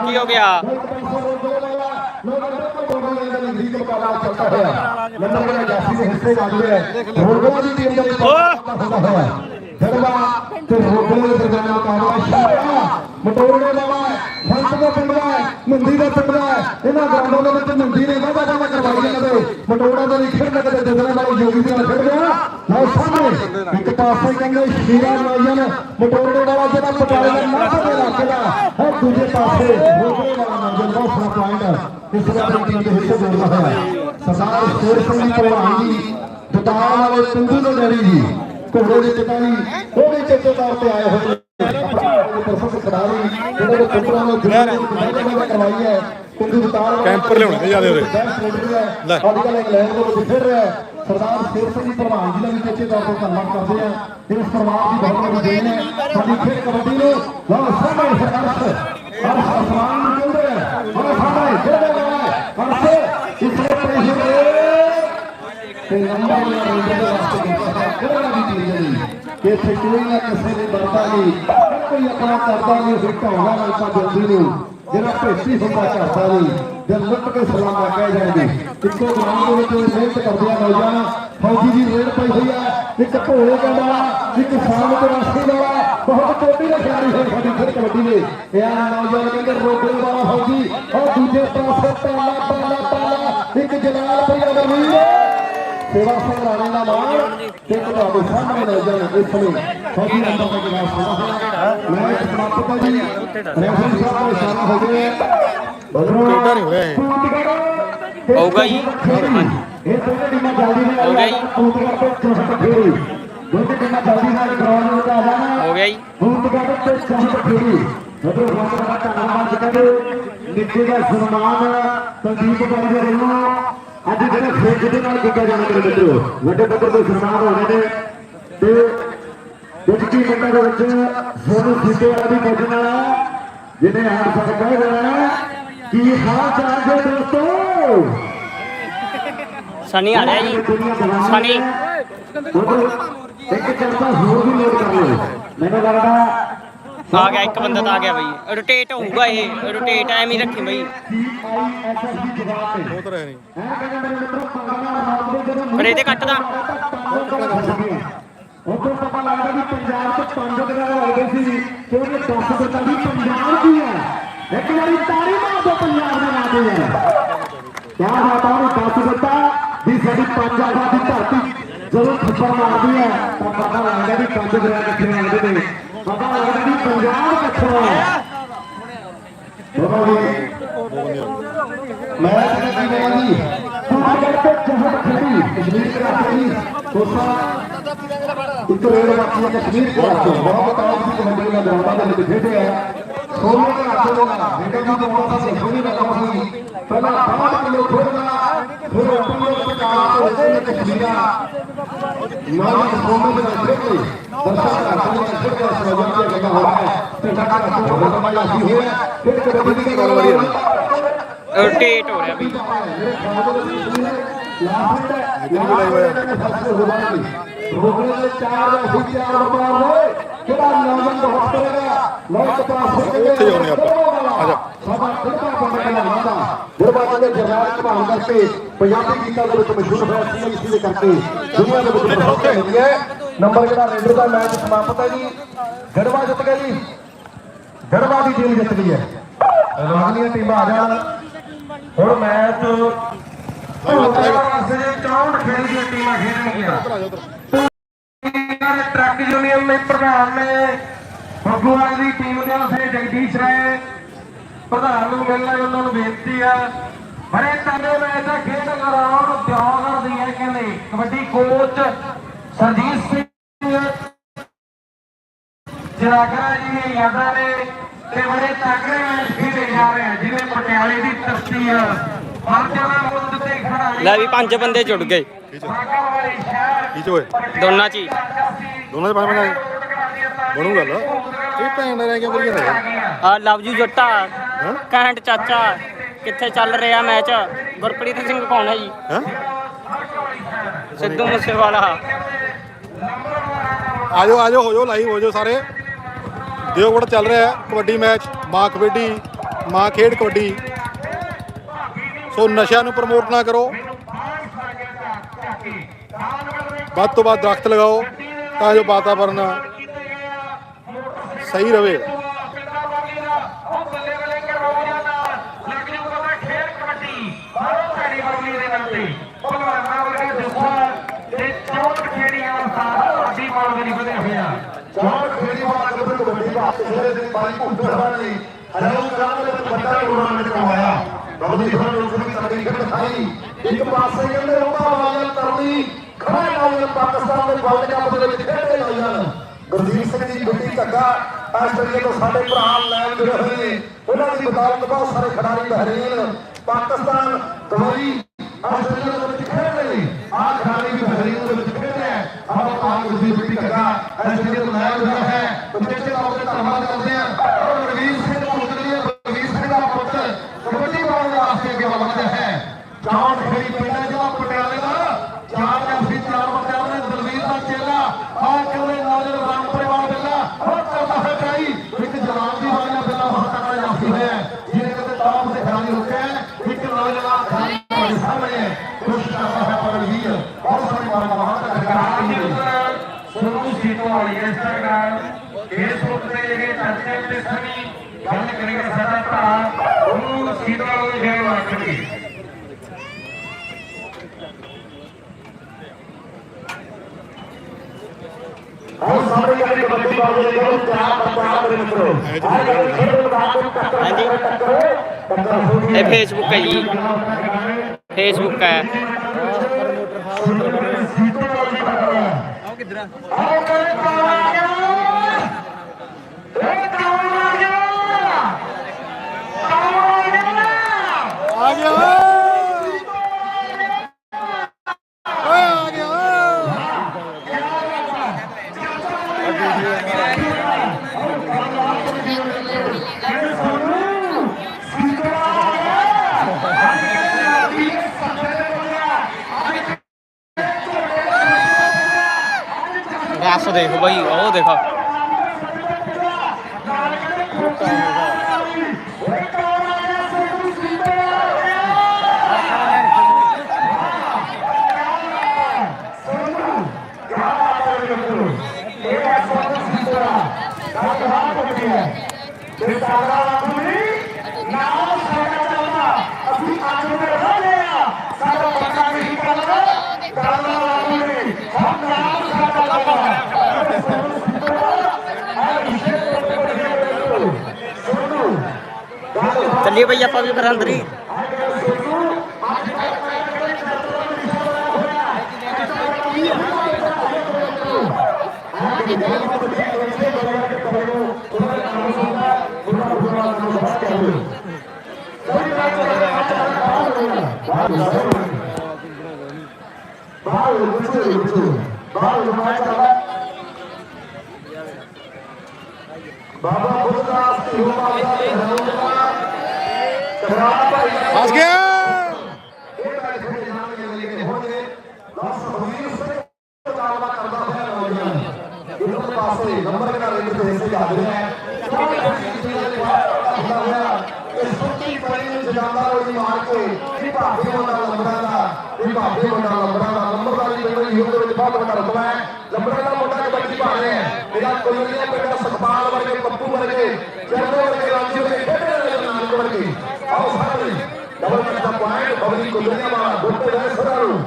ਕੀ ਹੋ ਗਿਆ? ਹੋਇਆ ਹੋਇਆ ਤੇ ਰੋਗਵੇ ਦੇ ਦਰਮਿਆਨ ਮੁਕਾਬਲਾ ਸ਼ਾਰਾ ਮਟੋਰੜੇ ਦਾ ਵਾ ਸੰਤ ਦਾ ਪਿੰਡ ਦਾ ਹੈ, ਦਾ ਪਿੰਡ ਦਾ ਇਹਨਾਂ ਗਰਾਊਂਡਾਂ ਦੇ ਵਿੱਚ ਮੰਦੀ ਨੇ ਵਾਧਾ ਵਾਧਾ ਕਰਵਾਈ ਇਹਨਾਂ ਮਟੋੜਾ ਦੇ ਲਈ ਖੇਡ ਕਦੇ ਦਿਨਾਂ ਵਾਲੇ ਜੋਗੀ ਦੇ ਨਾਲ ਖੇਡਦੇ ਆ ਲਓ ਸਾਹਮਣੇ ਇੱਕ ਪਾਸੇ ਕਹਿੰਦੇ ਸ਼ੀਰਾ ਨੌਜਨ ਮਟੋੜੇ ਵਾਲਾ ਜਿਹੜਾ ਪਟਿਆਲੇ ਦਾ ਨਾਭੇ ਦੇ ਇਲਾਕੇ ਦਾ ਹੈ ਦੂਜੇ ਪਾਸੇ ਰੋਗੜੇ ਵਾਲਾ ਨੌਜਨ ਬਹੁਤ ਸੋਹਣਾ ਪੁਆਇੰਟ ਇਸ ਵਾਰ ਟੀਮ ਦੇ ਹਿੱਸੇ ਜੋੜਦਾ ਹੋਇਆ ਸਰਦਾਰ ਸ਼ੇਰ ਸਿੰਘ ਜੀ ਭਲਵਾਨ ਜੀ ਬਟਾਲਾ ਵਾਲੇ ਸਿੰਧੂ ਦੇ ਡੈਡੀ ਜੀ ਘੋੜੇ ਦੇ ਪਿਤਾ ਜੀ ਉਹ ਵੀ ਚੇਤੇ ਤੌਰ ਤੇ ਆਏ ਹੋਏ ਜਿਹੜੇ ਦੇ ਪੁੱਤਰਾਂ ਨੂੰ ਕਰਵਾਈ ਹੈ। ਕੈਂਪਰ ਲਿਆਉਣੇ ਨੇ ਜ਼ਿਆਦੇ ਉਹਦੇ। ਲੈ। ਅੱਜ ਕੱਲ੍ਹ ਇੰਗਲੈਂਡ ਦੇ ਵਿੱਚ ਫਿਰ ਰਿਹਾ ਹੈ। ਸਰਦਾਰ ਸ਼ੇਰ ਸਿੰਘ ਜੀ ਪ੍ਰਧਾਨ ਜੀ ਦਾ ਵੀ ਚੇਚੇ ਤੌਰ ਤੇ ਧੰਨਵਾਦ ਕਰਦੇ ਆ ਇਸ ਪਰਿਵਾਰ ਦੀ ਬਹੁਤ ਵੱਡੀ ਦੇਣ ਹੈ। ਸਾਡੀ ਖੇਡ ਕਬੱਡੀ ਨੂੰ ਲਓ ਸਾਹਮਣੇ ਅਰਸ਼ ਅਰਸ਼ ਅਸਮਾਨ ਨੂੰ ਕਹਿੰਦੇ ਆ ਲਓ ਸਾਹਮਣੇ ਖੇਡਦਾ ਗਿਆ ਅਰਸ਼ ਇਸਲੇ ਪ੍ਰੇਸ਼ਰ ਤੇ ਨੰਬਰ ਵਾਲਾ ਰੇਂਜਰ ਦੇ ਵਾਸਤੇ ਕੀਤਾ ਕਿਹੜਾ ਵੀ ਚੀਜ਼ ਨਹੀਂ ਕਿ ਇੱਥੇ ਕੋਈ ਨਾ ਕਿਸੇ ਨੇ ਡਰਦਾ ਨਹੀਂ ਹਰ ਕੋਈ ਆਪਣਾ ਕਰਦਾ ਨਹੀਂ ਫਿਰ ਢੌਲਾ ਲਲਕਾ ਜਲਦੀ ਨੂੰ ਜਿਹੜਾ ਭੇਤੀ ਹੁੰਦਾ ਕਰਦਾ ਨਹੀਂ ਜਦ ਲੁੱਟ ਕੇ ਸਲਾਮਾ ਕਹਿ ਜਾਂਦੇ। ਇੱਕੋ ਗਰਾਊਂਡ ਦੇ ਵਿੱਚ ਮਿਹਨਤ ਕਰਦੇ ਆ ਨੌਜਵਾਨ। ਫੌਜੀ ਦੀ ਰੇਡ ਪਈ ਹੋਈ ਆ, ਇੱਕ ਢੋਲੇ ਕਹਿੰਦਾ ਇੱਕ ਸਾਮ ਤੇ ਰਾਸ਼ੀ ਵਾਲਾ, ਬਹੁਤ ਚੋਟੀ ਦਾ ਖਿਡਾਰੀ ਹੋਈ ਸਾਡੀ ਫਿਰ ਕਬੱਡੀ ਦੇ। ਇਹ ਆ ਨੌਜਵਾਨ ਕਹਿੰਦੇ ਰੋਕਣ ਵਾਲਾ ਫੌਜੀ ਉਹ ਦੂਜੇ ਪਾਸੇ ਪਾਲਾ ਪਾਲਾ ਪਾਲਾ ਇੱਕ ਜਲਾਲ ਭਈਆ ਦਾ ਵੀਰ ਸੇਵਾ ਸਿੰਘ ਰਾਣੇ ਦਾ ਮਾਣ ਤੇ ਤੁਹਾਡੇ ਸਾਹਮਣੇ ਨੌਜਵਾਨ ਇਸ ਸਮੇਂ ਫੌਜੀ ਨੰਬਰ ਦਾ ਜਵਾਬ ਸੁਣਾ ਮੈਂ ਸਮਾਪਤ ਹੈ ਜੀ ਰੈਫਰੀ ਸਾਹਿਬ ਦਾ ਇਸ਼ਾਰਾ ਹੋ ਗਿਆ ਬਦਰੋਂ ਨਹੀਂ ਹੋਇਆ ਇਹ। ਹੋਊਗਾ ਜੀ। ਇਹ ਦੋਨੇ ਟੀਮਾਂ ਜਲਦੀ ਨਾਲ ਹੋ ਗਿਆ ਜੀ। ਪੂਤਗੜ ਤੇ ਚੌਹਟ ਫੇਰੀ ਦੋਨੇ ਟੀਮਾਂ ਜਲਦੀ ਨਾਲ ਗਰਾਊਂਡ ਵਿੱਚ ਆ ਜਾਣਾ। ਹੋ ਗਿਆ ਜੀ। ਪੂਤਗੜ ਤੇ ਚੌਹਟ ਫੇਰੀ ਬਦਰੋਂ ਬਹੁਤ ਬੜਾ ਧੰਨਵਾਦ ਕਹਿੰਦੇ ਨਿੱਕੇ ਦਾ ਸਨਮਾਨ ਸੰਦੀਪ ਬਾਈ ਦੇ ਵੱਲੋਂ ਅੱਜ ਜਿਹੜਾ ਖੇਡ ਦੇ ਨਾਲ ਕੀਤਾ ਜਾਣਾ ਮੇਰੇ ਮਿੱਤਰੋ ਵੱਡੇ ਪੱਧਰ ਤੇ ਸਨਮਾਨ ਹੋਣੇ ਨੇ। ਤੇ ਕੁਝ ਕੀ ਮਿੰਟਾਂ ਦੇ ਵਿੱਚ ਸੋਨੂ ਸੀਤੇ ਵਾਲਾ ਵੀ ਵਾਲਾ ਹੈ, ਜਿਹਨੇ ਹਾਰ ਸਕ ਕਹਿ ਦੇਣਾ ਕੀ ਹਾਲ ਚਾਲ ਹੈ ਦੋਸਤੋ? ਸਨੀ ਆ ਰਿਹਾ ਜੀ। ਸਨੀ। ਇੱਕ ਚਰਚਾ ਹੋਰ ਵੀ ਲੋਡ ਕਰ ਲਓ। ਮੈਨੂੰ ਲੱਗਦਾ ਆ ਗਿਆ ਇੱਕ ਬੰਦਾ ਤਾਂ ਆ ਗਿਆ ਬਈ। ਰੋਟੇਟ ਹੋਊਗਾ ਇਹ ਰੋਟੇਟ ਐਵੇਂ ਹੀ ਰੱਖੀ ਬਈ। ਸੀਆਈਐਸਐਸ ਦੀ ਜਗ੍ਹਾ ਤੇ ਉਹ ਤਾਂ ਰਹਿ। ਨਹੀਂ ਦੇ ਪਰ ਇਹਦੇ ਕੱਟ ਦਾ। ਉਦੋਂ ਪਤਾ ਲੱਗਦਾ ਵੀ ਪੰਜਾਬ 'ਚ ਪੰਜ ਦਿਨਾਂ ਲੱਗਦੇ ਸੀ ਕਿ ਉਹਨੇ 10 ਦਿੱਤਾ ਵੀ ਪੰਜਾਬ ਦੀ ਹੈ। ਇੱਕ ਵਾਰੀ ਤਾੜੀ ਮਾਰ ਦੋ ਪੰਜਾਬ ਦੇ ਨਾਂ ਤੇ ਯਾਰ। ਕਿਆ ਬਾਤ ਆ ਉਹਨੇ 10 ਦਿੱਤਾ ਵੀ ਸਾਡੀ ਪੰਜ ਆਜ਼ਾਦੀ ਧਰਤੀ ਜਦੋਂ ਥੱਪੜ ਮਾਰਦੀ ਹੈ ਤਾਂ ਪਤਾ ਲੱਗਦਾ ਵੀ ਪੰਜ ਦਿਨਾਂ ਕਿੱਥੇ ਲੱਗਦੇ ਨੇ ਪਤਾ ਲੱਗਦਾ ਪੰਜਾਬ ਕਿੱਥੋਂ ਹੈ ਬਾਬਾ ਜੀ ਮੈਂ ਕਹਿੰਦਾ ਜੀ ਪੂਰਾ ਕਰਕੇ ਜਹਤ ਖੜੀ ਕਸ਼ਮੀਰ ਕਰਾਤੇ ਜੀ ਕੋਸਾ ਇੱਕ ਰੇਡ ਬਾਕੀ ਹੈ ਕਸ਼ਮੀਰ ਕਰਾਤੇ ਬਹੁਤ ਤਾਜ ਦੀ ਕਬੱਡੀ ਦਾ ਗਰਾਊਂਡਾਂ ਦੇ ਵਿੱਚ ਖੇਡੇ ਆ ਸੋਨੇ ਕਰਾਤੇ ਦਾ ਜਿਹੜਾ ਜੀ ਤੋਂ ਬਹੁਤ ਸੀ ਸੋਨੇ ਦਾ ਕੰਮ ਸੀ ਪਹਿਲਾਂ ਬਾਹਰ ਕਿਲੋ ਖੋਲਣਾ ਫਿਰ ਆਪਣੇ ਪਕਾਰ ਤੋਂ ਉਹਨੇ ਕਸ਼ਮੀਰਾ ਨਾਲ ਸੋਨੇ ਦੇ ਦੀ ਦੀ ਦੇ ਦਾ ਕਿਹੜਾ ਨੌਜਵਾਨ ਬਹੁਤ ਕਰੇਗਾ ਲੋਕ ਪਾਸੇ ਉੱਥੇ ਜਾਉਂਦੇ ਆਪਾਂ। ਆ ਜਾ। ਸਾਡਾ ਕਿਹੜਾ ਬੰਦਾ ਕਹਿੰਦਾ ਵਾਦਾ ਗੁਰਬਾਣੀ ਦੇ ਜਵਾਬ ਭਾਣ ਕਰਕੇ ਪੰਜਾਬੀ ਗੀਤਾਂ ਦੇ ਵਿੱਚ ਮਸ਼ਹੂਰ ਹੋਇਆ ਸੀ ਇਸ ਦੇ ਕਰਕੇ ਦੁਨੀਆ ਦੇ ਵਿੱਚ ਬਹੁਤ ਹੁੰਦੀ ਹੈ। ਨੰਬਰ ਜਿਹੜਾ ਰੇਡਰ ਦਾ ਮੈਚ ਸਮਾਪਤ ਹੈ ਜੀ। ਗੜਵਾ ਜਿੱਤ ਗਿਆ ਜੀ। ਗੜਵਾ ਦੀ ਟੀਮ ਜਿੱਤ ਗਈ ਹੈ। ਅਗਲੀਆਂ ਟੀਮਾਂ ਆ ਜਾਣ। ਹੁਣ ਮੈਚ ਪਾਸੇ 64 ਖੇਡ ਦੀਆਂ ਟੀਮਾਂ ਖੇਡਣਗੀਆਂ। ਟਰੱਕ ਯੂਨੀਅਨ ਦੇ ਪ੍ਰਧਾਨ ਨੇ ਫਗੂਵਾਲ ਦੀ ਟੀਮ ਦੇ ਉਸੇ ਜਗਦੀਸ਼ ਰਾਏ ਪ੍ਰਧਾਨ ਨੂੰ ਮਿਲਣਾ ਉਹਨਾਂ ਨੂੰ ਬੇਨਤੀ ਆ ਬੜੇ ਤੰਗੇ ਮੈਚ ਦਾ ਖੇਡ ਗਰਾਊਂਡ ਦਿਓਗੜ ਦੀ ਹੈ ਕਹਿੰਦੇ। ਕਬੱਡੀ ਕੋਚ ਸਰਜੀਤ ਸਿੰਘ ਜਰਾਗਰਾ ਜੀ ਦੀਆਂ ਯਾਦਾਂ ਨੇ ਤੇ ਬੜੇ ਤਕੜੇ ਮੈਚ ਖੇਡੇ ਜਾ ਰਹੇ ਜਿਵੇਂ ਪਟਿਆਲੇ ਦੀ ਧਰਤੀ ਆ। ਲੈ ਵੀ ਪੰਜ ਬੰਦੇ ਜੁੜ ਗਏ। ਸਾਗਾ ਵਾਲੇ ਸ਼ਹਿਰ ਕੀ ਚ ਹੋਏ ਦੋਨਾਂ 'ਚ ਹੀ ਦੋਨਾਂ ਦੇ ਪੰਜ ਪੰਜ ਬਣੂ ਗੱਲ। ਇਹ ਭੈਣ ਦਾ ਰਹਿ ਗਿਆ ਬੜੀ ਜਾਂਦਾ ਆ ਲਵ ਯੂ ਜੱਟਾ। ਕੈਂਟ ਚਾਚਾ। ਕਿੱਥੇ ਚੱਲ ਰਿਹਾ ਮੈਚ? ਗੁਰਪ੍ਰੀਤ ਸਿੰਘ ਕੌਣ ਹੈ ਜੀ? ਹੈ? ਸਿੱਧੂ ਮੂਸੇਵਾਲਾ। ਆਜੋ ਆਜੋ ਹੋ ਜਾਓ ਲਾਈਵ ਹੋ ਜਾਓ ਸਾਰੇ। ਦਿਓਗੜ ਚੱਲ ਰਿਹਾ। ਹੈ ਕਬੱਡੀ ਮੈਚ ਮਾਂ ਕਬੱਡੀ ਮਾਂ ਖੇਡ ਕਬੱਡੀ। ਸੋ ਨਸ਼ਿਆਂ ਨੂੰ ਪ੍ਰਮੋਟ ਨਾ ਕਰੋ। ਵੱਧ ਤੋਂ ਵੱਧ ਦਰਖਤ ਲਗਾਓ, ਤਾਂ ਜੋ ਵਾਤਾਵਰਨ ਸਹੀ ਰਹੇ। ਚੌਂਕ ਖੇਡੀ ਵਾਲਾ ਕਬੱਡੀ ਕਬੱਡੀ ਵਾਸਤੇ ਜਿਹੜੇ ਦਿਨ ਬਾਈ ਘੁੰਮਦੇ ਹੋਣਾ ਨਹੀਂ ਹਰਿਆਣਾ ਦੇ ਵਿੱਚ ਵੱਡਾ ਟੂਰਨਾਮੈਂਟ ਕਰਵਾਇਆ ਬਹੁਤ ਹੀ ਲੋਕ ਵੀ ਤਕੜੀ ਦਿਖਾਈ ਇੱਕ ਪਾਸੇ ਕਹਿੰਦੇ ਉਹਦਾ ਵਾਲਾ ਤਰਨੀ ਖੜਾ ਨਾਲ ਪਾਕਿਸਤਾਨ ਦੇ ਵਰਲਡ ਕੱਪ ਦੇ ਵਿੱਚ ਖੇਡੇ ਨੌਜਵਾਨ ਗੁਰਦੀਪ ਸਿੰਘ ਜੀ ਗੁੱਡੀ ਧੱਗਾ ਆਸਟ੍ਰੇਲੀਆ ਤੋਂ ਸਾਡੇ ਭਰਾ ਲੈਣ ਜੁੜੇ ਹੋਏ ਨੇ। ਉਹਨਾਂ ਦੀ ਬਦੌਲਤ ਬਹੁਤ ਸਾਰੇ ਖਿਡਾਰੀ ਬਹਿਰੀਨ। ਪਾਕਿਸਤਾਨ ਦੁਬਈ ਆਸਟ੍ਰੇਲੀਆ ਦੇ ਵਿੱਚ ਖੇਡ ਰਹੇ ਨੇ। ਆਹ ਖਿਡਾਰੀ ਵੀ ਬਹਿਰੀਨ ਦੇ ਵਿੱਚ ਖੇਡ ਰਹੇ ਆ। ਆਹ ਪਾਕ ਗੁਰਦੀਪ ਗੁੱਡੀ ਧੱਗਾ ਆਸਟ੍ਰੇਲੀਆ ਤੋਂ ਲੈਣ ਜੁੜਾ ਹੈ ਉਚੇਚੇ ਤੌਰ ਤੇ ਧੰਨਵਾਦ ਕਰਦੇ ਆ ਔਰ ਰਵੀਰ ਸਿੰਘ ਮੁੰਦਰੀਆ ਰਵੀਰ ਸਿੰਘ ਦਾ ਪੁੱਤ ਕਬੱਡੀ ਪਾਉਣ ਵਾਸਤੇ ਅੱਗੇ ਵਧਦਾ ਹੈ ਚੌਂਕ ਖੇੜੀ ਪਿੰਡ ਜਿਹੜਾ ਪਟਿਆਲੇ ਦਾ ਚਾਰ ਜਫੀ ਚਾਰ ਪਟਿਆਲੇ ਦੇ ਦਲਵੀਰ ਦਾ ਚੇਲਾ ਆਹ ਕਹਿੰਦੇ ਨੌਜਵਾਨ ਰਾਮ ਪਰਿਵਾਰ ਬਿੱਲਾ ਹੋਰ ਕਰਦਾ ਹੈ ਟਰਾਈ ਇੱਕ ਜਵਾਨ ਦੀ ਵਾਲੀ ਨਾਲ ਬਿੱਲਾ ਬਹੁਤ ਤਕੜਾ ਜਾਫੀ ਹੋਇਆ ਹੈ। ਜਿਹਨੇ ਕਦੇ ਟਾਪ ਤੇ ਖਿਡਾਰੀ ਰੁਕਿਆ ਹੈ। ਇੱਕ ਨੌਜਵਾਨ ਖਿਡਾਰੀ ਤੁਹਾਡੇ ਸਾਹਮਣੇ ਹੈ ਕੋਸ਼ਿਸ਼ ਕਰਦਾ ਹੈ ਪਰਮਵੀਰ ਬਹੁਤ ਸਾਰੀ ਵਾਰ ਬਹੁਤ ਤਕੜਾ ਖਿਡਾਰੀ ਸੋਨੂ ਸੀਤੋ ਵਾਲੀ ਇੰਸਟਾਗ੍ਰਾਮ ਫੇਸਬੁੱਕ ਤੇ ਜਿਹੜੇ ਚਰਚੇ ਤੇ ਸਭੀ ਗੱਲ ਕਰੇਗਾ ਸਾਡਾ ਭਰਾ ਉਹਨੂੰ ਸੀਤੋ ਵਾਲੀ ਗੇਮ ਰੱਖਣੀ ਹੁਣ ਸਾਰੇ ਜਿਹੜੇ ਦੇ ਕੋਲ ਚਾਰ ਚਾਰ ਦੇ ਮਿੱਤਰੋ ਆਹ ਜਿਹੜੇ ਖੇਡ ਮੈਦਾਨ ਦੇ ਟੱਕਰ ਹਾਂਜੀ। ਟੱਕਰ ਟੱਕਰ ਹੋਣੀ ਇਹ ਫੇਸਬੁੱਕ ਹੈ ਜੀ ਫੇਸਬੁੱਕ ਹੈ ਆ ਗਿਆ ਬਸ ਦੇਖ ਬਾਈ ਉਹ ਦੇਖੋ ਚੱਲੀਏ ਬਈ ਆਪਾਂ ਵੀ ਫਿਰ ਅੰਦਰ ਹੀ ਬਾਬਾ ਬੁੱਧਦਾਸ ਜੀ ਬਾਬਾ ਦਾ ਹਰਮੰਦਰ ਕਬਰਾਂ ਭਾਈ ਫਸ ਗਿਆ। ਇਹ ਗੱਲ ਖੜੇ ਨਾਲ ਅਗਲੇ ਕੇ ਹੋਣਗੇ ਦਸ ਹਮੀਰ ਸਿੰਘ ਮੁਕਾਬਲਾ ਕਰਦਾ ਹੋਇਆ ਨੌਜਵਾਨ ਇਧਰ ਪਾਸੇ ਨੰਬਰ ਦੇ ਨਾਲ ਰਿੰਗ ਤੇ ਹਿੱਸੇ ਹਾਜ਼ਰ ਹੈ ਇਸ ਸੁੱਤੀ ਪੜੀ ਨੂੰ ਜਗਾਉਂਦਾ ਹੋਈ ਮਾਰ ਕੇ। ਇਹ ਭਾਗੇ ਮੁੰਡਾ ਲੰਬੜਾ ਦਾ ਇਹ ਭਾਗੇ ਮੁੰਡਾ ਲੰਬੜਾ ਦਾ ਨੰਬਰਦਾਰ ਜੀ ਮੈਨੂੰ ਯੂਥ ਦੇ ਵਿੱਚ ਬਹੁਤ ਵੱਡਾ ਰਤਬਾ ਹੈ ਲੰਬੜਾ ਦਾ ਮੁੰਡਾ ਕਬੱਡੀ ਪਾ ਰਿਹਾ ਹੈ ਇਹਦਾ ਕੋਲਰੀਆ ਪਿੰਡ ਸੁਖਪਾਲ ਵਰਗੇ ਪੱਪੂ ਵਰਗੇ ਚਰਨੋ ਵਰਗੇ ਰਾਜੀ ਵਰਗੇ ਖੇਡਣ ਵਾਲੇ ਨਾਨਕ ਵਰਗੇ ਆਓ ਸਾਰੇ ਡਬਲ ਮਿੰਟ ਦਾ ਪੁਆਇੰਟ ਬਬਲੀ ਕੋਲਰੀਆ ਵਾਲਾ ਗੋਟੇ ਦੇ ਸਦਾਰੂ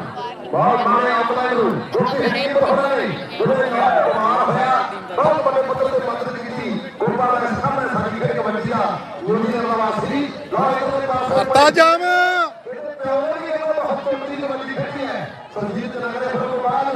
ਬਹੁਤ ਮਾਣੇ ਆਪਣਾ ਨੂੰ ਗੋਟੇ ਹੀ ਬਹਣਾ ਨਹੀਂ ਉਹਦੇ ਨਾਲ ਕਮਾਲ ਹੋਇਆ ਬਹੁਤ ਵੱਡੇ ਪੱਧਰ ਤੇ ਮਦਦ ਕੀਤੀ ਗੋਪਾਲ ਦੇ ਸਾਹਮਣੇ ਸਾਡੀ ਖੇਡ ਕਬੱਡੀ ਦਾ ਯੂਨੀਅਨ ਦਾ ਵਾਸੀ ਲਓ ਇਧਰਲੇ ਪਾਸੇ ਅੱਤਾ ਜਾਮ ਇਹਦੇ ਪਿਓ ਨੇ ਵੀ ਇਹਨੂੰ ਬਹੁਤ ਚੰਗੀ ਕਬੱਡੀ ਖੇਡੀ ਹੈ ਸੰਜੀਤ ਨਗਰੇ ਫਿਰ ਤੋਂ ਬਾਅਦ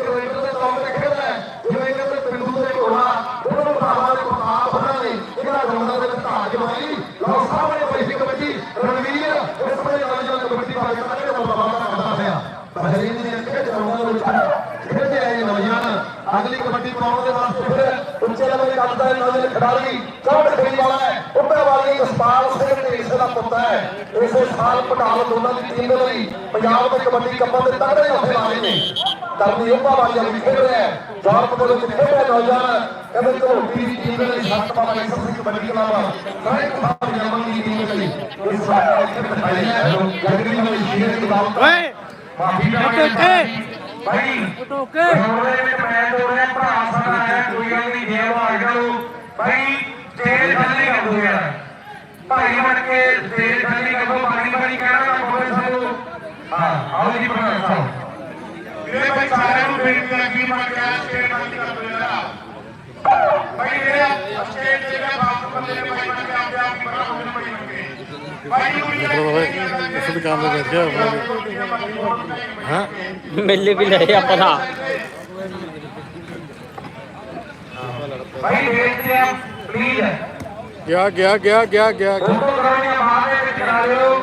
ਖਿਡਾਰੀ ਚੌੜ ਖੇਡ ਵਾਲਾ ਹੈ? ਉੱਪਰ ਵਾਲੀ ਜਸਪਾਲ ਸਿੰਘ ਢੀਂਡਸੇ ਦਾ ਪੁੱਤ ਹੈ। ਇਸੇ ਸਾਲ ਪਟਾਲ ਦੋਨਾਂ ਦੀ ਟੀਮ ਦੇ ਲਈ ਪੰਜਾਬ ਦੇ ਕਬੱਡੀ ਕੱਪਾਂ ਦੇ ਤਗੜੇ ਹੱਥੇ ਲਾਏ ਨੇ। ਕਰਨੀ ਉੱਪਰ ਵਾਲੀ ਵਾਲੀ ਖੇਡ ਰਿਹਾ ਹੈ। ਯੂਰਪ ਦੇ ਵਿੱਚ ਖੇਡਿਆ ਨੌਜਵਾਨ। ਕਹਿੰਦੇ ਝੋਟੀ ਦੀ ਟੀਮ ਦੇ ਲਈ ਸੱਤ ਬਾਬਾ ਇਸਰ ਸਿੰਘ ਕਬੱਡੀ ਕਲੱਬ ਸਾਰੇ ਖਾਸ ਜਰਮਨ ਦੀ ਟੀਮ ਦੇ ਲਈ ਇਸ ਸਾਲ ਇੱਥੇ ਬਿਠਾਈ ਹੈ ਜਗਦੀ ਵਾਲੀ ਸ਼ੇਰ ਦੀ ਬਾਤ ਓਏ! ਮਾਫੀ ਚਾਹਾਂਗੇ ਭਾਈ ਟੋਕੇ ਰੋੜੇ ਵਿੱਚ ਮੈਚ ਹੋ ਰਿਹਾ ਭਰਾ ਸਾਡਾ ਹੈ ਕੋਈ ਗੱਲ ਨਹੀਂ ਜੇਬ ਆ ਜਾਓ ਭਾਈ ਤੇਲ ਖਾਲੀ ਕਰ ਦੋ ਯਾਰ। ਭਾਈ ਬਣ ਕੇ ਤੇਲ ਖਾਲੀ ਕਰ ਦੋ ਪਾਣੀ ਪਾਣੀ ਕਹਿਣਾ ਬੋਲੇ ਸਾਨੂੰ ਹਾਂ ਆਓ ਜੀ ਬਣਾ ਸਾਹਿਬ ਮੇਰੇ ਭਾਈ ਸਾਰਿਆਂ ਨੂੰ ਬੇਨਤੀ ਹੈ ਕਿ ਮੈਂ ਕਿਹਾ ਸਟੇਟ ਬੰਦ ਕਰ ਦੋ ਯਾਰ। ਭਾਈ ਮੇਰੇ ਸਟੇਟ ਦੇ ਬਾਤ ਬੰਦੇ ਨੇ ਭਾਈ ਬਣ ਕੇ ਆਪੇ ਆਪ ਹੀ ਬਣਾ ਹੋਣੇ ਭਾਈ ਇਸ ਦੁਕਾਨ ਬੈਠ ਗਿਆ ਹਾਂ। ਮਿਲ ਵੀ ਲਏ ਆਪਾਂ ਭਾਈ ਬੇਨਤੀ ਹੈ ਪਲੀਜ਼ ਗਿਆ ਗਿਆ ਗਿਆ ਗਿਆ ਗਿਆ। ਫੋਟੋ ਕਰਾਉਣੀਆਂ ਬਾਹਰ ਦੇ ਵਿੱਚ ਕਰਾ ਲਿਓ।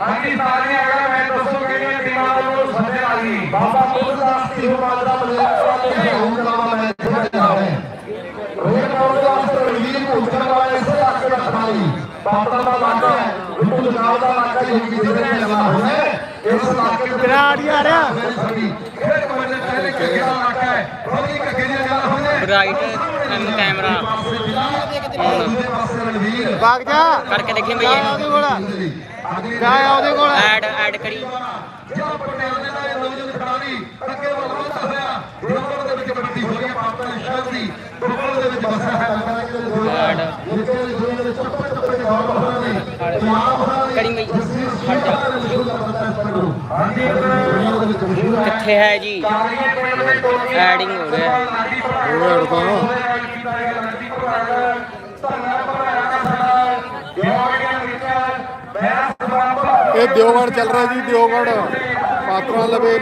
ਹਾਂਜੀ ਸਾਰੀਆਂ ਅਗਰ ਮੈਂ ਦੱਸੋ ਕਿਹੜੀਆਂ ਟੀਮਾਂ ਵੱਲੋਂ ਸੱਦੇ ਆ ਗਈ ਬਾਬਾ ਮੁਰਦਾਸ ਦੀ ਮਾਜਰਾ ਮਲੇਕਾ ਵਾਲੇ ਹੋਂ ਕਲਾਵਾ ਮੈਚ ਖੇਡਿਆ ਜਾ ਰਿਹਾ ਹੈ। ਰੇਡ ਪਾਉਣ ਦੇ ਵਾਸਤੇ ਰਣਵੀਰ ਭੁੱਜਣ ਵਾਲਾ ਇਸੇ ਇਲਾਕੇ ਦਾ ਖਿਡਾਰੀ। ਬਾਬਾ ਦਾ ਇਲਾਕਾ ਹੈ ਬਿੱਟੂ ਜਨਾਬ ਦਾ ਇਲਾਕਾ ਹੀ ਕਿਸੇ ਦੇ ਨਹੀਂ ਲਗਾ ਹੋਇਆ ਹੈ। ਇਸ ਇਲਾਕੇ ਦੇ ਵਿਰਾਟ ਆ ਰਿਹਾ। ਖੇਡ ਕਮੇਟੀ ਦੇ ਪਹਿਲੇ ਦਾ ਇਲਾਕਾ ਹੈ ਰੋਣੀ ਕੱਗੇ ਦੀਆਂ ਗੱਲਾਂ ਹੋਈਆਂ ਬ੍ਰਾਈਟ ਕੈਮਰਾ। ਦੂਜੇ ਪਾਸੇ ਰਣਵੀਰ ਭਾਗ ਜਾ। ਕਰਕੇ ਦੇਖੀ ਭਈਏ ਜਾ ਉਹਦੇ ਕੋਲ। ਐਡ ਐਡ ਕਰੀ ਜਾਂ ਪਟਿਆਲੇ ਦਾ ਇਹ ਨੌਜਵਾਨ ਖਿਡਾਰੀ ਅੱਗੇ ਵਧਦਾ ਹੋਇਆ ਰੋਡ ਦੇ ਵਿੱਚ ਵੱਡੀ ਹੋ ਰਹੀ ਹੈ ਪਾਪਾ ਸ਼ਹਿਰ ਦੀ ਫੁੱਟਬਾਲ ਦੇ ਵਿੱਚ ਬਸਾ ਹੈ ਐਡ। ਜਿੱਥੇ ਦੁਨੀਆ ਦੇ ਚੱਪੇ ਚੱਪੇ ਦੇ ਗੌਰ ਹੋਣਾ ਨੇ ਕਰੀ ਬਈ ਹਟ ਜਾ। ਹਾਂਜੀ। ਦੇ ਕਿੱਥੇ ਹੈ ਜੀ। ਐਡਿੰਗ ਹੋ ਰਿਹਾ। ਹੋ ਗਿਆ ਅੜਦਾ ਇਹ ਦਿਓਗੜ ਚੱਲ ਰਿਹਾ ਜੀ ਦਿਓਗੜ ਪਾਤਰਾਂ ਲਵੇ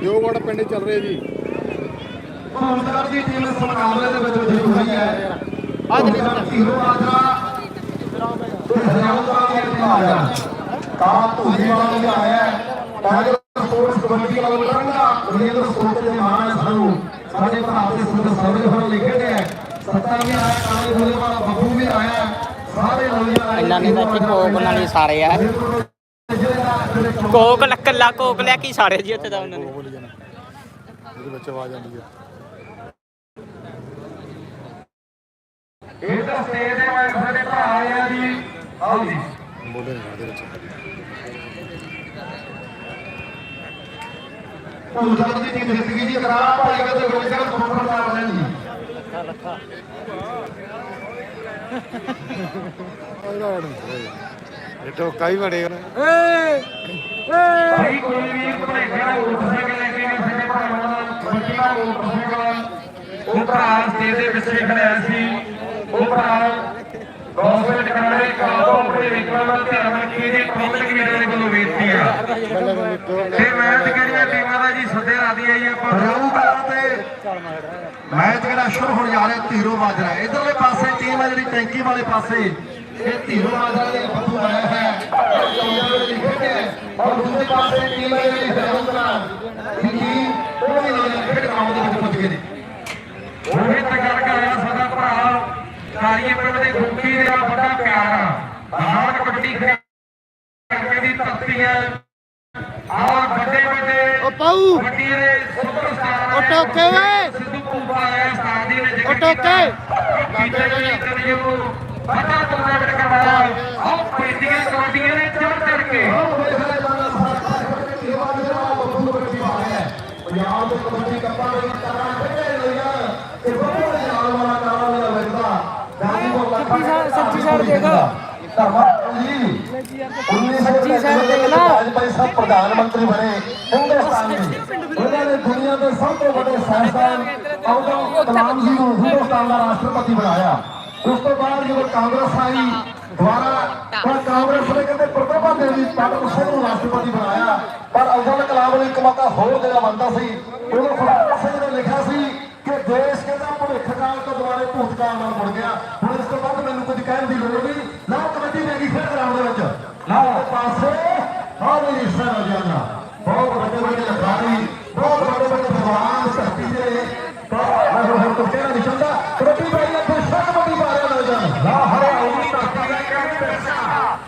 ਦਿਓਗੜ ਪਿੰਡ ਚੱਲ ਰਿਹਾ ਜੀ। ਭੂਲਗੜ ਦੀ ਟੀਮ ਇਸ ਮੁਕਾਬਲੇ ਦੇ ਵਿੱਚ ਵਿਜੇਤਾ ਹੋਈ ਹੈ ਅੱਜ ਹੀਰੋ ਆਜਰਾ ਤੇ ਹਰਿਆਣਾ ਦਾ ਆਇਆ। ਕਾ ਧੂਰੀ ਵਾਲਾ ਵੀ ਆਇਆ। ਟਾਈਗਰ ਸਪੋਰਟਸ ਕਬੱਡੀ ਵਾਲਾ ਲੜਨਾ ਰੇਲ ਸਪੋਰਟ ਦੇ ਮਾਣ ਹੈ ਸਾਨੂੰ ਸਾਡੇ ਭਰਾ ਦੇ ਸੁੰਦਰ ਸਾਰੇ ਹੋਣ ਲਿਖੇ ਨੇ ਸੱਤਾ ਵੀ ਆਇਆ ਕਾਲੇ ਗੋਲੇ ਵਾਲਾ ਬੱਬੂ ਵੀ ਆਇਆ ਸਾਰੇ ਨੌਜਵਾਨ ਇਹਨਾਂ ਨੇ ਤਾਂ ਇੱਥੇ ਕੋਕ ਨਾਲ ਹੀ ਸਾਰੇ ਆ ਕੋਕ ਲੱਕਲਾ ਕੋਕ ਲੈ ਕੇ ਸਾਰੇ ਜੀ ਉੱਥੇ ਦਾ ਉਹਨਾਂ ਨੇ ਬੋਲੀ ਜਾਣਾ ਇਹਦੇ ਵਿੱਚ ਆਵਾਜ਼ ਆਉਂਦੀ ਹੈ ਇਹ ਤਾਂ ਸਟੇਜ ਦੇ ਮੈਂ ਸਾਡੇ ਭਰਾ ਆਏ ਆ ਜੀ ਆਓ ਜੀ ਬੋਲੇ ਨਹੀਂ ਇਹਦੇ ਵਿੱਚ ਭੂਲਗੜ ਦੀ ਟੀਮ ਜਿੱਤ ਗਈ ਜੀ ਕਰਾਰਾ ਭਾਈ ਕਹਿੰਦੇ ਗੋਲਗੜ ਸੁਪਰ ਦਾ ਬਣੇ ਜੀ ਨਹੀਂ ਹੋਇਆ ਇਹ ਟੋਕਾ ਹੀ ਬੜੇ ਨੇ। ਭਾਈ ਕੋਈ ਵੀ ਭਲੇਖਾ ਮੋਟਰਸਾਈਕਲ ਲੈ ਕੇ ਸਾਡੇ ਭਰਾਵਾਂ ਦਾ ਕਬੱਡੀ ਦਾ ਮੋਟਰਸਾਈਕਲ ਉਹ ਭਰਾ ਸਟੇਜ ਦੇ ਪਿੱਛੇ ਖੜਿਆ ਸੀ। ਉਹ ਭਰਾ ਗੌਰਮੈਂਟ ਕਰਾਰੇ ਕਾਬੂ ਆਪਣੇ ਵਿਕਰਮ ਦਾ ਧਿਆਨ ਰੱਖੀ ਜੀ ਪਬਲਿਕ ਮੇਰੇ ਵੱਲੋਂ ਬੇਨਤੀ ਆ ਇਹ ਮੈਚ ਕਿਹੜੀਆਂ ਟੀਮਾਂ ਦਾ ਜੀ ਸੱਦੇ ਰਾਦੀ ਆਈ ਆਪਾਂ ਰਾਉ ਕਲਾ ਤੇ ਮੈਚ ਜਿਹੜਾ ਸ਼ੁਰੂ ਹੋਣ ਜਾ ਰਿਹਾ ਧੀਰੋ ਮਾਜਰਾ ਇਧਰਲੇ ਪਾਸੇ ਟੀਮ ਹੈ ਜਿਹੜੀ ਟੈਂਕੀ ਵਾਲੇ ਪਾਸੇ ਇਹ ਧੀਰੋ ਮਾਜਰਾ ਦੇ ਬੱਬੂ ਆਇਆ ਹੈ ਚੌਂਦਾ ਦੇ ਲਈ ਔਰ ਦੂਜੇ ਪਾਸੇ ਟੀਮ ਹੈ ਜਿਹੜੀ ਰਾਉ ਕਲਾ ਦੀ ਉਹ ਵੀ ਨਾਲ ਖੇਡ ਗਰਾਊਂਡ ਦੇ ਵਿੱਚ ਪਹੁੰਚ ਗਏ ਨੇ ਉਹੀ ਤਾਂ ਗੱਲ ਕਰ ਰਿਹਾ ਸਾਡਾ ਭਰਾ, ਕਾਰੀਏ ਪਿੰਡ ਦੇ ਦੇ ਵੱਡਾ ਪਿਆਰ। ਬਾਹਰ ਕਬੱਡੀ ਖੇਡ ਦੀ ਧਰਤੀ ਹੈ। ਆਹ ਵੱਡੇ ਵੱਡੇ ਓ ਪਾਉ ਕਬੱਡੀ ਦੇ ਸੁਪਰਸਟਾਰ ਓ ਟੋਕੇ ਓਏ। ਸਿੱਧੂ ਪੂਪਾ ਉਸਤਾਦ ਜੀ ਨੇ ਜ਼ਿਕਰ ਓ ਟੋਕੇ। ਜੀ ਕਰੀਏ? ਨੂੰ ਵੱਡਾ ਟੂਰਨਾਮੈਂਟ ਕਰਵਾਇਆ। ਆਹ ਪੈਂਦੀਆਂ ਕਬੱਡੀਆਂ ਨੇ ਚੜ ਚੜ ਕੇ ਪੰਜਾਬ ਦੇ ਕਬੱਡੀ ਕੱਪਾਂ ਦੇ ਵਿੱਚ ਕਰਾਂ ਖੇਡੇ ਲਈਆਂ ਤੇ ਬੱਬੂ ਦੇ ਨਾਲ ਵਾਲਾ ਕਾਲਾ ਮੇਰਾ ਵੇਖਦਾ ਗਾਂਧੀ ਕੋ ਲੱਖਾਂ ਸੱਚੀ ਸਾਈਡ ਦੇਖੋ। ਸੱਚੀ ਸਾਈਡ ਦੇਖ ਲਾ। ਪੈਸਾ ਪ੍ਰਧਾਨ ਮੰਤਰੀ ਬਣੇ ਹਿੰਦੁਸਤਾਨ ਦੇ। ਉਹਨਾਂ ਨੇ ਦੁਨੀਆ ਦੇ ਸਭ ਤੋਂ ਵੱਡੇ ਸਾਇੰਸਦਾਨ ਅਬਦੁਲ ਕਲਾਮ ਜੀ ਨੂੰ ਹਿੰਦੁਸਤਾਨ ਦਾ ਰਾਸ਼ਟਰਪਤੀ ਬਣਾਇਆ। ਉਸ ਤੋਂ ਬਾਅਦ ਜਦੋਂ ਕਾਂਗਰਸ ਆਈ ਦੁਬਾਰਾ ਉਹ ਕਾਂਗਰਸ ਨੇ ਕਹਿੰਦੇ ਪ੍ਰਤਿਭਾ ਦੇਵੀ ਪਾਟਲ ਸਿੰਘ ਨੂੰ ਰਾਸ਼ਟਰਪਤੀ ਬਣਾਇਆ। ਪਰ ਅਬਦੁਲ ਕਲਾਮ ਨੂੰ ਇੱਕ ਮੌਕਾ ਹੋਰ ਦੇਣਾ ਬੰਦਾ ਸੀ ਉਹਨੂੰ ਫਰਹਾਦ ਸਿੰਘ ਨੇ ਲਿਖਿਆ ਸੀ ਕਿ ਦੇਸ਼ ਕਹਿੰਦਾ ਭਵਿੱਖ ਕਾਲ ਤੋਂ ਦੁਬਾਰੇ ਭੂਤਕਾਲ ਨਾਲ ਮੁੜ ਗਿਆ ਹੁਣ ਇਸ ਤੋਂ ਬਾਅਦ ਮੈਨੂੰ ਕੁਝ ਕਹਿਣ ਦੀ ਲੋੜ ਨਹੀਂ ਨਾ ਕਬੱਡੀ ਦੇ ਗਈ ਫਿਰ ਗਰਾਊਂਡ ਦੇ ਵਿੱਚ ਨਾ ਉਹ ਪਾਸੇ ਹਾਂ ਵੀ ਇਸ ਤਰ੍ਹਾਂ ਹੋ ਜਾਣਾ ਬਹੁਤ ਵੱਡੇ ਵੱਡੇ ਅਖਾੜੀ ਬਹੁਤ ਵੱਡੇ ਵੱਡੇ ਭਗਵਾਨ ਧਰਤੀ ਦੇ ਮੈਂ ਹੁਣ ਹੁਣ ਕੁਝ ਕਹਿਣਾ ਨਹੀਂ ਚਾਹੁੰਦਾ ਕਬੱਡੀ ਬਾਈ ਨੇ ਖੁਸ਼ਾ ਕਬੱਡੀ ਮਾਰਿਆ ਨੌਜਵਾਨ ਲਾ ਹਰਿਆਉਣੀ ਧਰਤੀ ਦਾ ਕਹਿੰਦੇ ਦਰਸ਼ਾ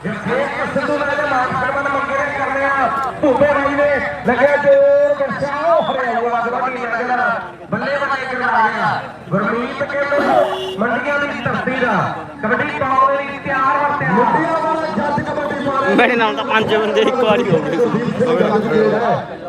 ਇਹ ਫੇਕ ਸਿੱਧੂ ਨੇ ਤੇ ਮਾਨ ਸਰਮਨ ਮੰਗੇ ਨੇ ਕਰਨੇ ਆ ਭੂਪੇ ਬਾਈ ਨੇ ਲੱਗਿਆ ਜੋਰ ਦਰਸ਼ਾ ਉਹ ਹਰਿਆਉਣੀ ਲੱਗਦਾ ਕੀ ਲੱਗਦਾ ਬੱਲੇ ਬੱਲੇ ਕਰ ਆ ਗਿਆ ਗੁਰਮੀਤ ਕਹਿੰਦੇ ਮੰਡੀਆਂ ਦੀ ਧਰਤੀ ਦਾ ਕਬੱਡੀ ਪਾਉਣ ਲਈ ਤਿਆਰ ਵਰ ਤਿਆਰ ਮੁੰਡਿਆਂ ਵਾਲਾ ਜੱਜ ਕਬੱਡੀ ਮਾਰਿਆ ਮੇਰੇ ਨਾਲ ਤਾਂ ਪੰਜ ਬੰਦੇ ਇੱਕ ਵਾਰੀ ਹੋ ਗਏ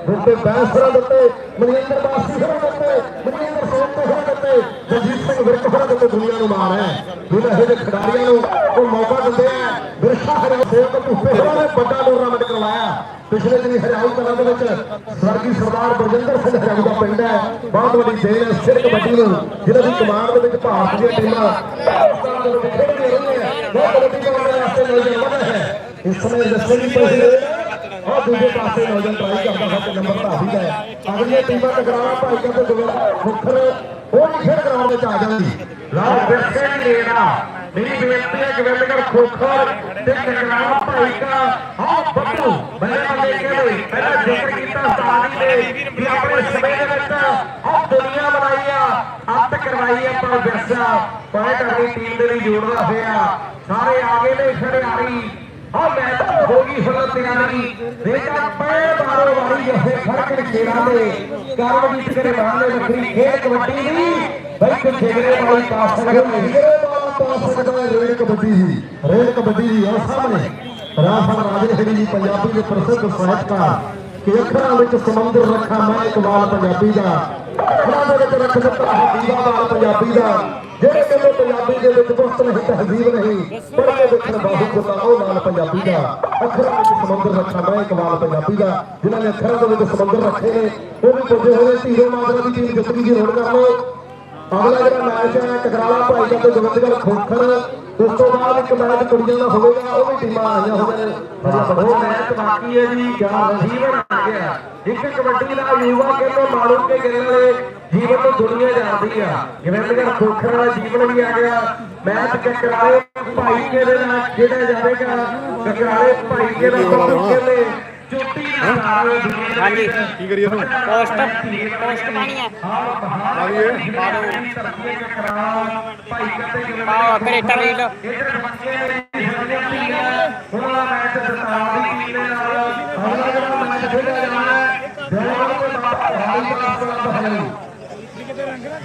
ਦਿੱਤੇ ਬੈਂਸਰਾ ਦਿੱਤੇ ਮਨਿੰਦਰ ਬਾਸੀ ਹੋਰਾਂ ਦਿੱਤੇ ਮਨਿੰਦਰ ਸੋਨਤੇ ਹੋਰਾਂ ਦਿੱਤੇ ਜਗਜੀਤ ਸਿੰਘ ਵਿਰਕ ਹੋਰਾਂ ਦਿੱਤੇ ਦੁਨੀਆ ਨੂੰ ਮਾਣ ਹੈ। ਜਿਹਨਾਂ ਇਹੋ ਜਿਹੇ ਖਿਡਾਰੀਆਂ ਨੂੰ ਉਹ ਮੌਕਾ ਦਿੰਦੇ ਆ। ਵਿਰਸਾ ਹਰਿਆਣਾ ਸੇਵਕ ਭੁੱਪੇ ਹੋਰਾਂ ਨੇ ਵੱਡਾ ਟੂਰਨਾਮੈਂਟ ਕਰਵਾਇਆ। ਪਿਛਲੇ ਦਿਨੀ ਹਰਿਆਣਾ ਕਲਾਂ ਦੇ ਵਿੱਚ ਸਵਰਗੀ ਸਰਦਾਰ ਬਰਜਿੰਦਰ ਸਿੰਘ ਹਰਿਆਣਾ ਦਾ ਪਿੰਡ ਹੈ। ਬਹੁਤ ਵੱਡੀ ਦੇਣ ਹੈ, ਸਿਰ ਕਬੱਡੀ ਨੂੰ, ਜਿਹਨਾਂ ਦੀ ਕਮਾਂਡ ਦੇ ਵਿੱਚ ਭਾਰਤ ਦੀਆਂ ਟੀਮਾਂ ਪਾਕਿਸਤਾਨ ਦੇ ਵਿੱਚ ਖੇਡਦੀਆਂ ਰਹੀਆਂ ਬਹੁਤ ਕਬੱਡੀ ਕਰਨ ਦੇ ਵਾਸਤੇ ਨੌਜਵਾਨ ਵਧਿਆ ਹੈ ਇਸ ਸਮੇਂ ਦੱਸੇ ਵੀ ਪਏ ਔਰ ਦੂਜੇ ਪਾਸੇ ਨੌਜਵਾਨ ਟਰਾਈ ਕਰਦਾ ਹੈ ਤੇ ਨੰਬਰ ਧਾਰੀ ਦਾ ਹੈ। ਅਗਲੀਆਂ ਟੀਮਾਂ ਟਕਰਾਵਾ ਭਾਈ ਕਹਿੰਦੇ ਗੋਬਿੰਦ ਮੁਖਰ ਉਹ ਵੀ ਖੇਡ ਗਰਾਊਂਡ ਵਿੱਚ ਆ ਜਾਣਗੇ ਰਾਹ ਵਿਰਸੇ ਨਹੀਂ ਲੈਣਾ ਮੇਰੀ ਬੇਨਤੀ ਹੈ ਗੋਬਿੰਦਗੜ ਖੋਖਰ ਤੇ ਕਗਰਾਵਾ ਭਾਈ ਦਾ ਆਹ ਬੱਬੂ ਬੱਲੇ ਬੱਲੇ ਕਹਿੰਦੇ ਪਹਿਲਾਂ ਜ਼ਿਕਰ ਕੀਤਾ ਸਾਡੀ ਨੇ ਵੀ ਆਪਣੇ ਸਮੇਂ ਦੇ ਵਿੱਚ ਆਹ ਦੁਨੀਆ ਬਣਾਈ ਆ ਅੱਤ ਕਰਵਾਈ ਆ ਪਰ ਵਿਰਸਾ ਪਾਏ ਕਰਨੀ ਟੀਮ ਦੇ ਲਈ ਜੋੜਦਾ ਹੋਇਆ ਸਾਰੇ ਆ ਗਏ ਨੇ ਖੜਿਆਰੀ ਆ ਮੈਂ ਤਾਂ ਹੋ ਗਈ ਹੁਣ ਤਿਆਰੀ ਬੇਟਾ ਪਏ ਬਾਰੋ ਵਾਰੀ ਜੱਫੇ ਖੜਕੜ ਖੇੜਾ ਦੇ ਕਰਮਜੀਤ ਕਰੇ ਬਾਹਲੇ ਵੱਖਰੀ ਖੇਡ ਕਬੱਡੀ ਦੀ ਬਈ ਖੇਗਰੇ ਵਾਲੀ ਪਾਸ ਅਗਰ ਮੇਰੇ ਵਾਲਾ ਪਾ ਸਕਦਾ ਰੇਲ ਕਬੱਡੀ ਦੀ ਰੇਲ ਕਬੱਡੀ ਦੀ ਉਹ ਸਾਹਮਣੇ। ਰਾਫਲ ਰਾਜੇ ਹਰੀ ਜੀ ਪੰਜਾਬੀ ਦੇ ਪ੍ਰਸਿੱਧ ਸਾਹਿਤਕਾਰ। ਕਿ ਅੱਖਰਾਂ ਵਿੱਚ ਸਮੁੰਦਰ ਰੱਖਾ ਮੈਂ ਇਕਬਾਲ ਪੰਜਾਬੀ ਦਾ। ਅੱਖਰਾਂ ਦੇ ਵਿੱਚ ਰੱਖ ਦਿੱਤਾ ਹੈ ਦੀਵਾਦਾਰ ਪੰਜਾਬੀ ਦਾ। ਜਿਹੜੇ ਕਹਿੰਦੇ ਪੰਜਾਬੀ ਦੇ ਵਿੱਚ ਬੁਸਤ ਨਹੀਂ ਤਹਜ਼ੀਬ ਨਹੀਂ ਪੜ੍ਹ ਦੇਖਣ ਬਾਹੂ ਕੁੱਤਾ ਉਹ ਨਾਲ ਪੰਜਾਬੀ ਦਾ। ਅੱਖਰਾਂ ਵਿੱਚ ਸਮੁੰਦਰ ਰੱਖਾ ਮੈਂ ਇਕਬਾਲ ਪੰਜਾਬੀ ਦਾ। ਜਿਨ੍ਹਾਂ ਨੇ ਅੱਖਰਾਂ ਦੇ ਵਿੱਚ ਸਮੁੰਦਰ ਰੱਖੇ ਨੇ, ਉਹ ਵੀ ਪੁੱਜੇ ਹੋਏ ਧੀਰੇ ਮਾਜਰਾ ਦੀ ਟੀਮ ਜਿੱਤ ਗਈ ਜੀ ਨੋਟ ਕਰ ਲਓ ਅਗਲਾ ਜਿਹੜਾ ਮੈਚ ਹੈ ਟਕਰਾਲਾ ਭਾਈ ਦਾ ਤੇ ਗੋਬਿੰਦਗੜ੍ਹ ਖੋਖਰ ਉਸ ਤੋਂ ਬਾਅਦ ਇੱਕ ਮੈਚ ਕੁੜੀਆਂ ਦਾ ਹੋਵੇਗਾ ਉਹ ਵੀ ਟੀਮਾਂ ਆਈਆਂ ਬੜਾ ਉਹ ਮੈਚ ਬਾਕੀ ਹੈ ਜੀ ਕਿਆ ਜੀਵਨ ਆ ਗਿਆ। ਇੱਕ ਕਬੱਡੀ ਦਾ ਯੁਵਾ ਕਹਿੰਦੇ ਮਾਲੂ ਕੇ ਗਿਰਨ ਵਾਲੇ ਜੀਵਨ ਨੂੰ ਦੁਨੀਆ ਜਾਣਦੀ ਆ। ਗੋਬਿੰਦਗੜ ਖੋਖਰ ਵਾਲਾ ਜੀਵਨ ਵੀ ਆ ਗਿਆ। ਮੈਚ ਕਕਰਾਲੇ ਭਾਈ ਦੇ ਨਾਲ ਖੇਡਿਆ ਜਾਵੇਗਾ। ਕਕਰਾਲੇ ਭਾਈ ਦਾ ਬੱਬੂ ਕਹਿੰਦੇ ਚੋਟੀ ਦਾ ਨਾਰਾ ਦੁਨੀਆ ਦੇ ਹਾਂਜੀ। ਵਿੱਚ। ਕੀ ਕਰੀਏ ਹੁਣ? ਪੋਸਟ ਪੋਸਟ ਪਾਣੀ ਹੈ। ਆ ਗਏ ਪਾਓ ਕ੍ਰੇਟਰ ਰੀਲ ਇੱਧਰ ਬੱਚੇ ਨੇ ਹੁਣ ਆ ਮੈਚ ਦਸਤਾਰ ਦੀ ਟੀਮ ਦੇ ਨਾਲ ਅਗਲਾ ਜਿਹੜਾ ਮੈਚ ਖੇਡਿਆ ਜਾਣਾ ਹੈ। ਦੇਵਾਲ ਤੇ ਬਾਬਾ ਹਾਰੀ ਦਾਸ। ਦਾ ਬਹਾਲੀ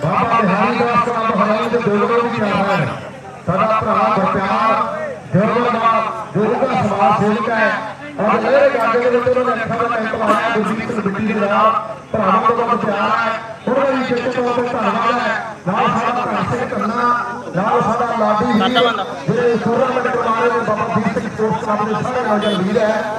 ਬਾਬਾ ਬਿਹਾਰੀ ਦਾਸ ਦਾ ਬਹਾਲੀ ਤੇ ਦੇਵਗੜ ਵੀ ਆ ਰਿਹਾ ਹੈ ਸਾਡਾ ਭਰਾ ਗੁਰਪਿਆਰ ਦੇਵਗੜ ਦਾ ਦੇਵਗੜ ਸਮਾਜ ਸੇਵਕ ਹੈ ਅੱਜ ਮੇਰੇ ਗਾਗੇ ਦੇ ਵਿੱਚ ਉਹਨਾਂ ਨੇ ਦਾ ਕੈਂਪ ਲਾਇਆ ਗੁਰਜੀਤ ਬਿੱਟੀ ਦੇ ਨਾਲ। ਭਰਾਵਾਂ ਦਾ ਬਹੁਤ ਪਿਆਰ ਹੈ। ਉਹਨਾਂ ਦੀ ਚਿੱਤ ਤੌਰ ਤੇ ਧੰਨਵਾਦ ਹੈ। ਨਾਲ ਸਾਡਾ ਸਿੰਘ ਧੰਨਾ ਨਾਲ ਸਾਡਾ ਲਾਡੀ ਜਿਹੜੇ ਕਰਵਾ ਰਹੇ ਨੇ ਬਾਬਾ ਦੀਪ ਸਿੰਘ ਸਪੋਰਟਸ ਕਲੱਬ ਦੇ ਸਾਰੇ ਨੌਜਵਾਨ ਵੀਰ ਹੈ।